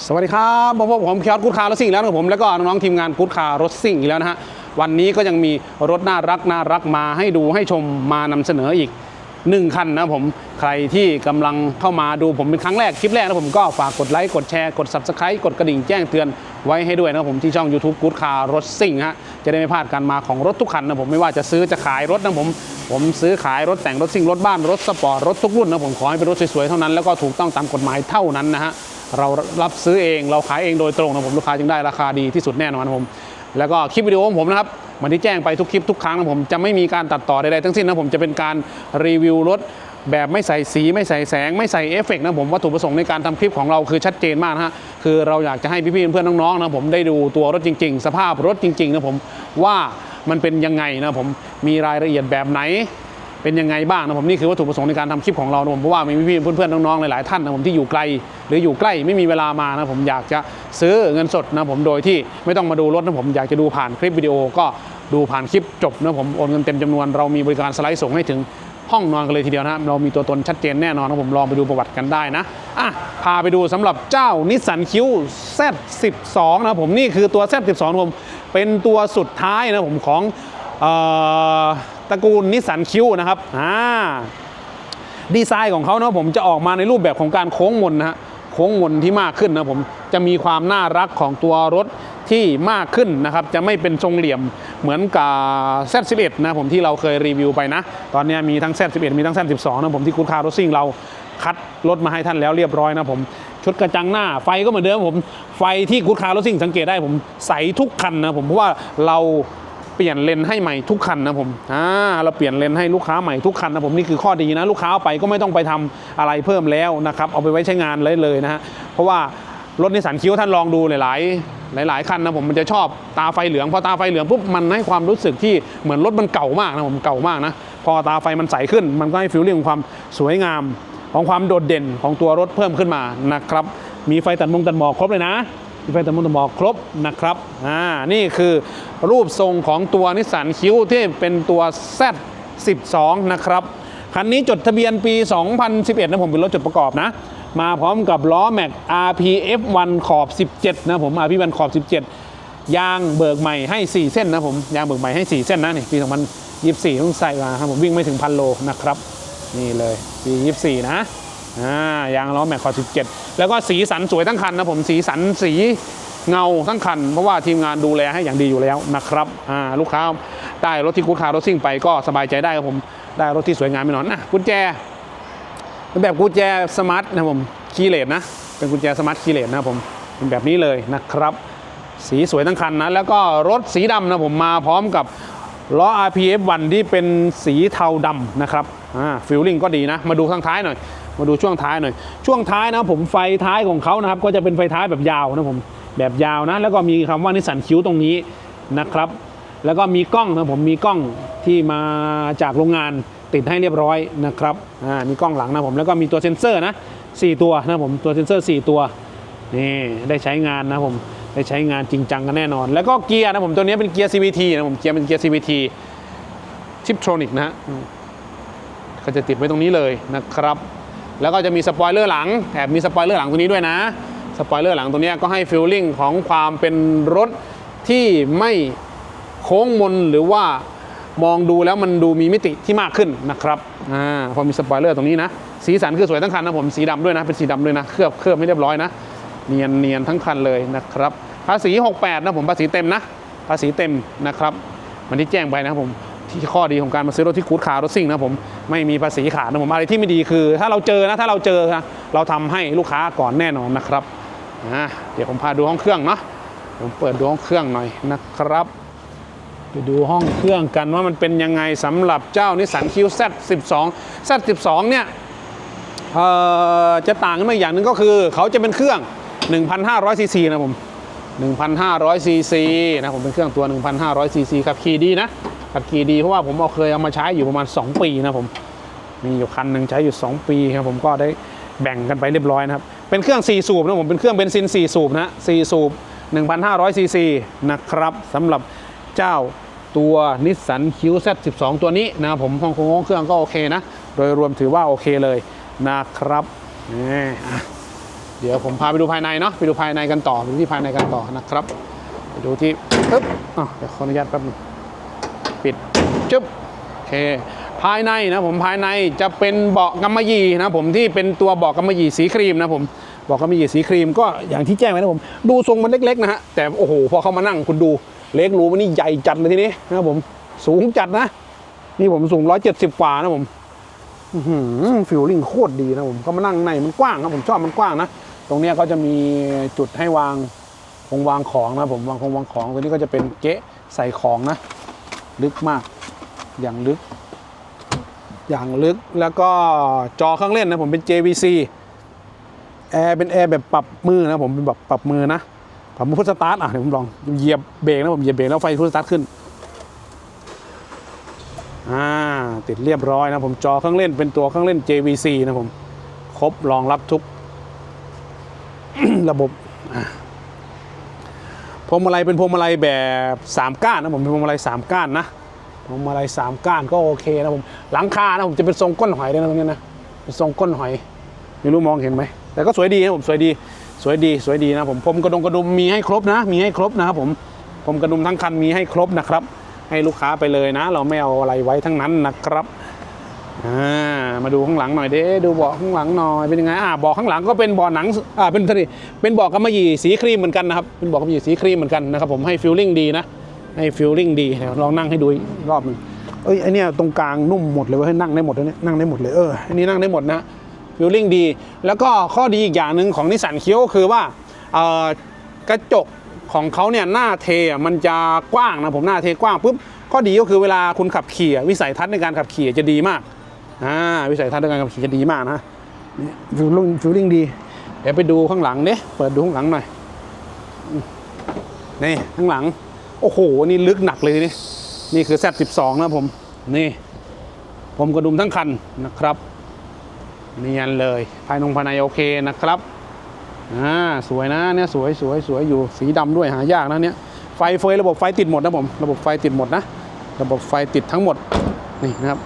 สวัสดีครับผมพบกับผมเคียร์กูดคาร์รถซิ่งแล้วนะครับผมแล้วก็น้องๆทีมงานกูดคาร์รถซิ่งอีกแล้วนะฮะวันนี้ก็ยังมีรถน่ารักน่ารักมาให้ดูให้ชมมานำเสนออีกหนึ่งคันนะผมใครที่กำลังเข้ามาดูผมเป็นครั้งแรกคลิปแรกนะผมก็ฝากกดไลค์กดแชร์กด subscribe กดกระดิ่งแจ้งเตือนไว้ให้ด้วยนะผมที่ช่อง YouTube Good Car รถซิ่งฮะจะได้ไม่พลาดการมาของรถทุกคันนะผมไม่ว่าจะซื้อจะขายรถนะผมผมซื้อขายรถแต่งรถซิ่งรถบ้านรถสปอร์ตรถทุกรุ่นนะผมขอให้เป็นรถสวยๆเท่านั้นแล้วก็ถูกต้องตามกฎหมายเท่านั้นนะฮะ เรารับซื้อเองเราขายเองโดยตรงนะผมลูกค้าจึงได้ราคาดีที่สุดแน่นอนผมแล้วก็คลิปวิดีโอของผมนะครับเหมือนที่แจ้งไปทุกคลิปทุกครั้งนะผมจะไม่มีการตัดต่อใดๆทั้งสิ้นนะผมจะเป็นการรีวิวรถแบบไม่ใส่สีไม่ใส่แสง ไม่ใส่เอฟเฟกต์นะผมวัตถุประสงค์ในการทำคลิปของเราคือชัดเจนมากนะฮะคือเราอยากจะให้พี่ๆเพื่อนๆน้องๆนะผมได้ดูตัวรถจริง ๆ สภาพรถจริงๆนะผมว่ามันเป็นยังไงนะผมมีรายละเอียดแบบไหน เป็นยังไงบ้างนะผมนี่คือวัตถุประสงค์ในการทำคลิปของเรานะผมเพราะว่ามีพี่ๆเพื่อนๆน้องๆหลายๆท่านนะผมที่อยู่ไกล หรืออยู่ใกล้ไม่มีเวลามานะผมอยากจะซื้อเงินสดนะผมโดยที่ไม่ต้องมาดูรถนะผมอยากจะดูผ่านคลิปวิดีโอก็ดูผ่านคลิปจบนะผมโอนเงินเต็มจำนวนเรามีบริการสไลด์ส่งให้ถึงห้องนอนกันเลยทีเดียวนะเรามีตัวตนชัดเจนแน่นอนนะผมลองไปดูประวัติกันได้นะอะพาไปดูสำหรับเจ้านิสสันคิว Z12 นะผมนี่คือตัว Z12 ผมเป็นตัวสุดท้ายนะผมของเอ่อ ตระกูลนิสสันคิวนะครับอ่าดีไซน์ของเขานะผมจะออกมาในรูปแบบของการโค้งมนนะฮะโค้งมนที่มากขึ้นนะผมจะมีความน่ารักของตัวรถที่มากขึ้นนะครับ จะไม่เป็นทรงเหลี่ยมเหมือนกับ Z11 นะผมที่เราเคยรีวิวไปนะ ตอนนี้มีทั้ง Z11 มีทั้ง Z12 นะผมที่คุณคาร์รถซิ่งเราคัดรถมาให้ท่านแล้วเรียบร้อยนะผม ชุดกระจังหน้าไฟก็เหมือนเดิมผม ไฟที่คุณคาร์รถซิ่งสังเกตได้ผมใสทุกคันนะผมเพราะว่าเรา เปลี่ยนเลนให้ใหม่ทุกคันนะผมอ่าเราเปลี่ยนเลนให้ลูกค้าใหม่ทุกคันนะผมนี่คือข้อดีนะลูกค้าเอาไปก็ไม่ต้องไปทำอะไรเพิ่มแล้วนะครับเอาไปไว้ใช้งานเลยเลยนะฮะเพราะว่ารถนิสสันคิวท่านลองดูหลายๆหลาย ๆ คันนะผมมันจะชอบตาไฟเหลืองพอตาไฟเหลืองปุ๊บมันให้ความรู้สึกที่เหมือนรถมันเก่ามากนะผมเก่ามากนะพอตาไฟมันใสขึ้น มันก็ให้ฟิลลิ่งของความสวยงาม ของความโดดเด่นของตัวรถเพิ่มขึ้นมานะครับมีไฟตัดมงตัดหมอกครบเลยนะ มีไฟตัดมงตัดหมอกครบนะครับอ่านี่คือรูปทรงของตัวนิสสันคิวที่เป็นตัว Z12 นะครับคันนี้จดทะเบียนปี 2011 นะผมเป็นรถจดประกอบนะ มาพร้อมกับล้อแม็ก RPF1 ขอบ 17 นะผม RPF1 ขอบ 17 ยางเบิกใหม่ให้ 4 เส้นนะผม ยางเบิกใหม่ให้ 4 เส้นนะนี่ปี 2024 ต้องใส่มาครับผมวิ่งไม่ถึงพันโลนะครับ นี่เลยปี 24 นะ อ่ายางล้อแม็กคอ17 แล้วก็สีสันสวยทั้งคันนะผมสีสันสีเงาทั้งคัน เพราะว่าทีมงานดูแลให้อย่างดีอยู่แล้วนะครับอ่าลูกค้าได้รถที่กูดคาร์รถซิ่งไปก็สบายใจได้ครับผมได้รถที่สวยงามแน่นอนนะกุญแจเป็นแบบกุญแจสมาร์ทนะผมคีย์เลสนะเป็นกุญแจสมาร์ทคีย์เลสนะผมเป็นแบบนี้เลยนะครับ สีสวยทั้งคันนะแล้วก็รถสีดำนะผมมาพร้อมกับล้อ RPF1 ที่เป็นสีเทาดำนะครับอ่าฟิลลิ่งก็ดีนะ มาดูข้างท้ายหน่อย มาดูช่วงท้ายหน่อย ช่วงท้ายนะผมไฟท้ายของเขานะครับ ก็จะเป็นไฟท้ายแบบยาวนะผมแบบยาวนะ แล้วก็มีคำว่านิสสันคิ้วตรงนี้นะครับ แล้วก็มีกล้องนะผมมีกล้องที่มาจากโรงงานติดให้เรียบร้อยนะครับอ่ามีกล้องหลังนะผมแล้วก็มีตัวเซ็นเซอร์นะสี่ตัวนะผมตัวเซ็นเซอร์สี่ตัวนี่ได้ใช้งานนะผมได้ใช้งานจริงจังกันแน่นอน แล้วก็เกียร์นะผมตัวนี้เป็นเกียร์ CVT นะผมเกียร์เป็นเกียร์ CVT ชิปโทรนิกนะฮะก็จะติดไว้ตรงนี้เลยนะครับ แล้วก็จะมีสปอยเลอร์หลังแอบมีสปอยเลอร์หลังตรงนี้ด้วยนะสปอยเลอร์หลังตัวนี้ก็ให้ฟีลลิ่งของความเป็นรถที่ไม่โค้งมนหรือว่ามองดูแล้วมันดูมีมิติที่มากขึ้นนะครับอ่าพอมีสปอยเลอร์ตรงนี้นะ สีสันคือสวยทั้งคันนะผมสีดำด้วยนะเป็นสีดำด้วยนะเคลือบเคลือบให้เรียบร้อยนะเนียนเนียนทั้งคันเลยนะครับภาษี 68 นะผมภาษีเต็มนะภาษีเต็มนะครับมันที่แจ้งไปนะผม ที่ข้อดีของการมาซื้อรถที่คูดคารถซิ่งนะผมไม่มีภาษีขาดนะผมอะไรที่ไม่ดีคือ ถ้าเราเจอนะถ้าเราเจอนะเราทำให้ลูกค้าก่อนแน่นอนนะครับอะเดี๋ยวผมพาดูห้องเครื่องเนาะผมเปิดดูห้องเครื่องหน่อยนะครับไปดูห้องเครื่องกันว่ามันเป็นยังไงสำหรับเจ้านิสสันคิว Z12 Z12 เนี่ยจะต่างกันมาอีกอย่างหนึ่งก็คือ เขาจะเป็นเครื่อง 1,500 ซีซีนะผม1,500 ซีซีนะผมเป็นเครื่องตัว 1,500 ซีซีขับขี่ดีนะ ขับขี่ดีเพราะว่าผมเอาเคยเอามาใช้อยู่ประมาณ 2 ปีนะผมมีอยู่คันหนึ่งใช้อยู่ 2 ปีครับผมก็ได้แบ่งกันไปเรียบร้อยนะครับ เป็นเครื่อง 4 สูบนะผมเป็นเครื่องเบนซิน 4 สูบนะ4สูบ 1,500ซีซีนะครับสำหรับเจ้าตัวนิสสันคิวเซ12 ตัวนี้นะผมห้องโค้งเครื่องก็โอเคนะ โดยรวมถือว่าโอเคเลยนะครับนี่เดี๋ยวผมพาไปดูภายในเนาะไปดูภายในกันต่อไปดูที่ภายในกันต่อนะครับ ไปดูที่ปึ๊บอะเดี๋ยวขออนุญาตแป๊บหนึง ปิดจึ๊บโอเคภายในนะผมภายในจะเป็นเบาะกำมะหยี่นะผมที่เป็นตัวเบาะกำมะหยี่สีครีมนะผมเบาะกำมะหยี่สีครีมก็อย่างที่แจ้งไว้นะผม ดูทรงมันเล็กๆนะฮะแต่โอ้โหพอเข้ามานั่งคุณดูเล็กหรูมันนี่ใหญ่จัดเลยทีนี้นะผมสูงจัดนะ นี่ผมสูง170กว่านะผมฟิลลิ่งโคตรดีนะผมก็มานั่งในมันกว้างครับผมชอบมันกว้างนะตรงนี้ก็จะมีจุดให้วางคงวางของนะผมวางคงวางของตรงนี้ก็จะเป็นเก๊ะใส่ของนะ ลึกมาก อย่างลึก อย่างลึกแล้วก็จอเครื่องเล่นนะผมเป็น JVC แอร์เป็นแอร์แบบปรับมือนะผมเป็นแบบปรับมือนะปรับมือพุทสตาร์ทอะเดี๋ยวผมลองเหยียบเบรกนะผมเหยียบเบรกแล้วไฟพุทสตาร์ทขึ้นอ่าติดเรียบร้อยนะผมจอเครื่องเล่นเป็นตัวเครื่องเล่น JVC นะผมครบรองรับทุกระบบอะ พวงมาลัยเป็นพวงมาลัยแบบ 3 ก้านนะผมเป็นพวงมาลัย3ก้านนะพวงมาลัย3ก้านก็โอเคนะผมหลังคานะผมจะเป็นทรงก้นหอยด้วยนะตรงนี้นะเป็นทรงก้นหอยไม่รู้มองเห็นไหมแต่ก็สวยดีนะผมสวยดีสวยดีสวยดีนะผมพรมกระดงกระดุมมีให้ครบนะ มีให้ครบนะครับผมพรมกระดุมทั้งคันมีให้ครบนะครับ ให้ลูกค้าไปเลยนะ เราไม่เอาอะไรไว้ทั้งนั้นนะครับ มาดูข้างหลังหน่อยเด้ดูเบาะข้างหลังหน่อยเป็นยังไงอ่าเบาะข้างหลังก็เป็นเบาะหนังอ่าเป็นทีเป็นเบาะกำมะหยี่สีครีมเหมือนกันนะครับเป็นเบาะกำมะหยี่สีครีมเหมือนกันนะครับผมให้ฟิลลิ่งดีนะให้ฟิลลิ่งดีลองนั่งให้ดูรอบหนึงเอ้ยไอเนี้ยตรงกลางนุ่มหมดเลยว่าให้นั่งได้หมดเลยเนี่ยนั่งได้หมดเลยเอออันนี้นั่งได้หมดนะฟิลลิ่งดี แล้วก็ข้อดีอีกอย่างหนึ่งของนิสสันเคียวคือว่าเอ่อกระจกของเขาเนี่ยหน้าเทอะมันจะกว้างนะผมหน้าเทกว้างปุ๊บข้อดีก็คือเวลาคุณขับขี่วิสัยทัศน์ในการขับขี่จะดีมาก อ่าวิสัยทัศน์ในการขับขี่จะดีมากนะฟิลลิ่งฟิลลิ่งดี เดี๋ยวไปดูข้างหลังเนี่ยเปิดดูข้างหลังหน่อย นี่ข้างหลัง โอ้โห นี่ลึกหนักเลยนี่ นี่คือ Z12 นะผม นี่ ผมกระดุมทั้งคันนะครับ เนียนเลย ภายนงภายในโอเคนะครับ อ่า สวยนะเนี่ยสวยสวยสวยอยู่ สีดำด้วยหายากนะเนี่ย ไฟเฟยระบบไฟติดหมดนะผม ระบบไฟติดหมดนะ ระบบไฟติดทั้งหมด นี่นะครับ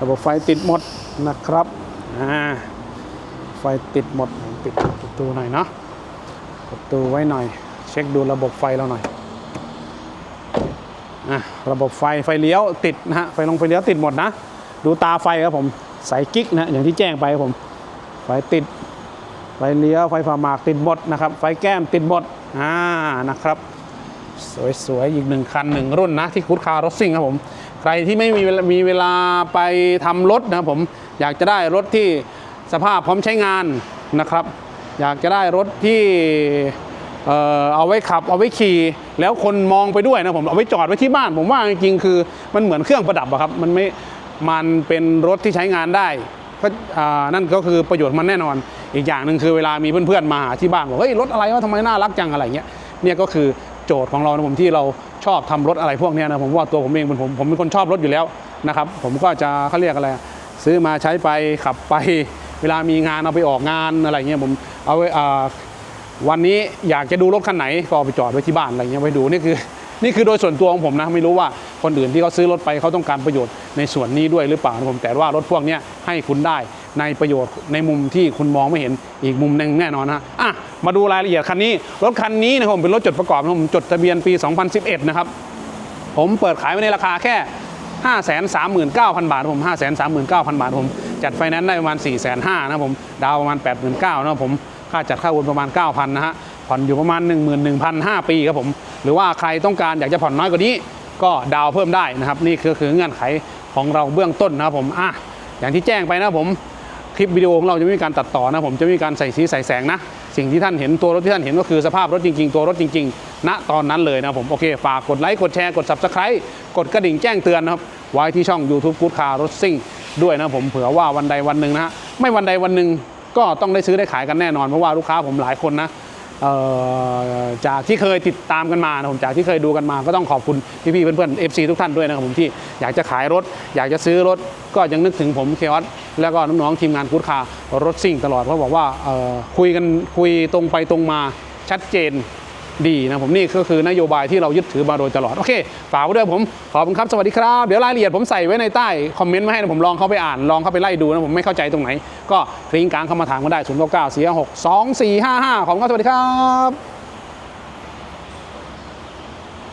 ระบบไฟติดหมดนะครับไฟติดหมดผมปิดประตูหน่อยเนาะประตูไว้หน่อย เช็คดูระบบไฟเราหน่อยอะระบบไฟไฟเลี้ยวติดนะฮะไฟลงไฟเลี้ยวติดหมดนะ ดูตาไฟครับผมใส่กิ๊กนะอย่างที่แจ้งไปครับผมไฟติดไฟเลี้ยวไฟฝ่าหมากติดหมดนะครับ ไฟแก้มติดหมดอ่านะครับ สวยๆอีกหนึ่งคันหนึ่งรุ่นนะที่คุดคาร์รถซิ่งครับผม รที่ไม่มีเวลามีเวลาไปทำรถนะครับผมอยากจะได้รถที่สภาพพร้อมใช้งานนะครับ อยากจะได้รถที่เอ่อเอาไว้ขับเอาไว้ขี่แล้วคนมองไปด้วยนะผมเอาไว้จอดไว้ที่บ้าน ผมว่าจริงๆคือมันเหมือนเครื่องประดับอะครับมันไม่มันเป็นรถที่ใช้งานได้ก็อ่านั่นก็คือประโยชน์มันแน่นอน อีกอย่างหนึ่งคือเวลามีเพื่อนๆมาหาที่บ้านบอกเฮ้ยรถอะไรวะทำไมน่ารักจังอะไรเงี้ยเนี่ยก็คือ โจทย์ของเรานะผมที่เราชอบทำรถอะไรพวกนี้นะผมว่าตัวผมเองเป็นผมผมเป็นคนชอบรถอยู่แล้วนะครับผมก็จะเขาเรียกอะไร ซื้อมาใช้ไปขับไป เวลามีงานเอาไปออกงานอะไรเงี้ยผมเอาไว้วันนี้อยากจะดูรถคันไหนก็ไปจอดไว้ที่บ้านอะไรเงี้ยไว้ดูนี่คือนี่คือโดยส่วนตัวของผมนะไม่รู้ว่าคนอื่นที่เขาซื้อรถไปเขาต้องการประโยชน์ในส่วนนี้ด้วยหรือเปล่านะผมแต่ว่ารถพวกนี้ให้คุณได้ ในประโยชน์ในมุมที่คุณมองไม่เห็นอีกมุมหนึงแน่นอนนะอะมาดูรายละเอียดคันนี้ รถคันนี้นะครับผมเป็นรถจดประกอบนะผมจดทะเบียนปี 2011 นะครับ ผมเปิดขายไว้ในราคาแค่ 5 3 9 0 0 0 บาทครับผม 5 3 9 0 0 0 บาทผม จัดไฟแนนซ์ได้ประมาณ 4 5 0 0 0นะผม ดาวประมาณ 8 9 0 0 0นะผม ค่าจัดค่าวนประมาณ 9,000 นะฮะ ผ่อนอยู่ประมาณ 11,005 ปีครับผม หรือว่าใครต้องการอยากจะผ่อนน้อยกว่านี้ ก็ดาวเพิ่มได้นะครับ นี่คือคือเงื่อนไขของเราเบื้องต้นนะครับผม อะ อย่างที่แจ้งไปนะผม คลิปวิดีโอของเราจะไม่มีการตัดต่อนะผมจะไม่มีการใส่สีใส่แสงนะ สิ่งที่ท่านเห็นตัวรถที่ท่านเห็นก็คือสภาพรถจริง ๆ ตัวรถจริง ๆ ณตอนนั้นเลยนะผมโอเค ฝากกดไลค์กดแชร์กด subscribe กดกระดิ่งแจ้งเตือนนะครับไว้ที่ช่อง YouTube Good Car รถซิ่งด้วยนะผมเผื่อว่าวันใดวันหนึ่งนะฮะไม่วันใดวันหนึ่งก็ต้องได้ซื้อได้ขายกันแน่นอนเพราะว่าลูกค้าผมหลายคนนะ จากที่เคยติดตามกันมานะผมจากที่เคยดูกันมา ก็ต้องขอบคุณพี่ๆเพื่อนๆ FC ทุกท่านด้วยนะครับผมที่อยากจะขายรถ อยากจะซื้อรถก็ยังนึกถึงผมเคออสแล้วก็น้องๆทีมงานกู๊ดคาร์รถซิ่งตลอดเพราะบอกว่าคุยกันคุยตรงไปตรงมาชัดเจน ดีนะผมนี่ก็คือนโยบายที่เรายึดถือมาโดยตลอด โอเคฝากไว้ด้วยผมขอบคุณครับ สวัสดีครับ เดี๋ยวรายละเอียดผมใส่ไว้ในใต้คอมเมนต์มาให้นะผมลองเข้าไปอ่านลองเข้าไปไล่ดูนะผมไม่เข้าใจตรงไหน ก็คลิ้งกลางเข้ามาถามก็ได้ศูนย์เก้าสี่หกสองสี่ห้าห้าขอบคุณครับสวัสดีครับ